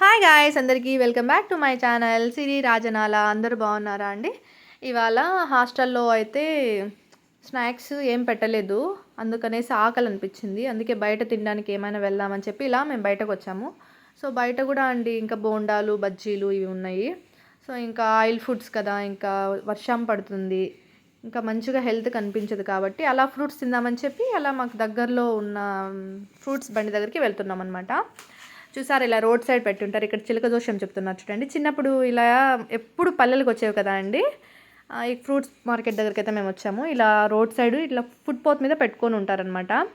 Hi guys అందరికీ welcome back to my channel Siri Rajanala అందరూ బాగున్నారా అండి? ఇవాళ హాస్టల్లో అయితే స్నాక్స్ ఏం పెట్టలేదు. అందుకనేసి ఆకలి అనిపించింది అందుకే బయట తినడానికి ఏమైనా వెళ్దామని చెప్పి ఇలా మేము బయటకు వచ్చాము. సో బయట కూడా అండి ఇంకా బోండాలు బజ్జీలు ఇవి ఉన్నాయి. సో ఇంకా ఆయిల్ ఫుడ్స్ కదా ఇంకా వర్షం పడుతుంది. ఇంకా మంచిగా హెల్త్ కనిపించదు కాబట్టి అలా ఫ్రూట్స్ తిందామని చెప్పి అలా మాకు దగ్గరలో ఉన్న ఫ్రూట్స్ బండి దగ్గరికి వెళ్తున్నాం అనమాట చూసారు ఇలా రోడ్ సైడ్ పెట్టుంటారు. ఇక్కడ చిలక దోషం చెప్తున్నారు చూడండి. చిన్నప్పుడు ఇలా ఎప్పుడు పల్లెలకు వచ్చేవి కదా అండి. ఈ ఫ్రూట్స్ మార్కెట్ దగ్గరికి అయితే మేము వచ్చాము. ఇలా రోడ్ సైడ్ ఇట్లా ఫుట్పాత్ మీద పెట్టుకొని ఉంటారనమాట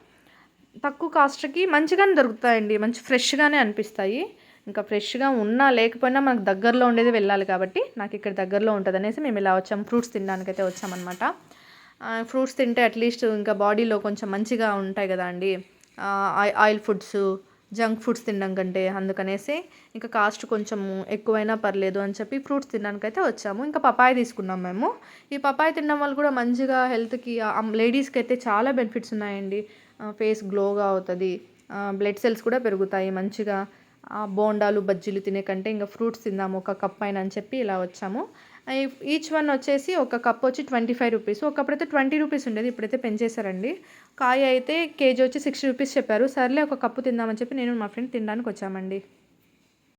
తక్కువ కాస్ట్కి మంచిగానే దొరుకుతాయండి. మంచి ఫ్రెష్గానే అనిపిస్తాయి. ఇంకా ఫ్రెష్గా ఉన్నా లేకపోయినా మనకు దగ్గరలో ఉండేది వెళ్ళాలి కాబట్టి నాకు ఇక్కడ దగ్గరలో ఉంటుంది అనేసి మేము ఇలా వచ్చాం. ఫ్రూట్స్ తినడానికైతే వచ్చామన్నమాట. ఫ్రూట్స్ తింటే అట్లీస్ట్ ఇంకా బాడీలో కొంచెం మంచిగా ఉంటాయి కదా అండి. ఆయి- ఆయిల్ ఫుడ్స్ జంక్ ఫుడ్స్ తినడం కంటే అందుకనేసి ఇంకా కాస్ట్ కొంచెం ఎక్కువైనా పర్లేదు అని చెప్పి ఫ్రూట్స్ తినడానికైతే వచ్చాము. ఇంకా పపాయ తీసుకున్నాం మేము. ఈ పపాయ తినడం వల్ల కూడా మంచిగా హెల్త్కి లేడీస్కి అయితే చాలా బెనిఫిట్స్ ఉన్నాయండి. ఫేస్ గ్లోగా అవుతుంది. బ్లడ్ సెల్స్ కూడా పెరుగుతాయి మంచిగా. బోండాలు బజ్జీలు తినే కంటే ఇంకా ఫ్రూట్స్ తిందాము ఒక కప్ అయినా అని చెప్పి ఇలా వచ్చాము. ఈచ్ వన్ వచ్చేసి ఒక కప్ వచ్చి ట్వంటీ ఫైవ్ రూపీస్ ఒకప్పుడైతే ట్వంటీ రూపీస్ ఉండేది ఇప్పుడైతే పెంచేశారండి. కాయ అయితే కేజీ వచ్చి సిక్స్టీ రూపీస్ చెప్పారు. సర్లే ఒక కప్పు తిందామని చెప్పి నేను మా ఫ్రెండ్ తినడానికి వచ్చామండి.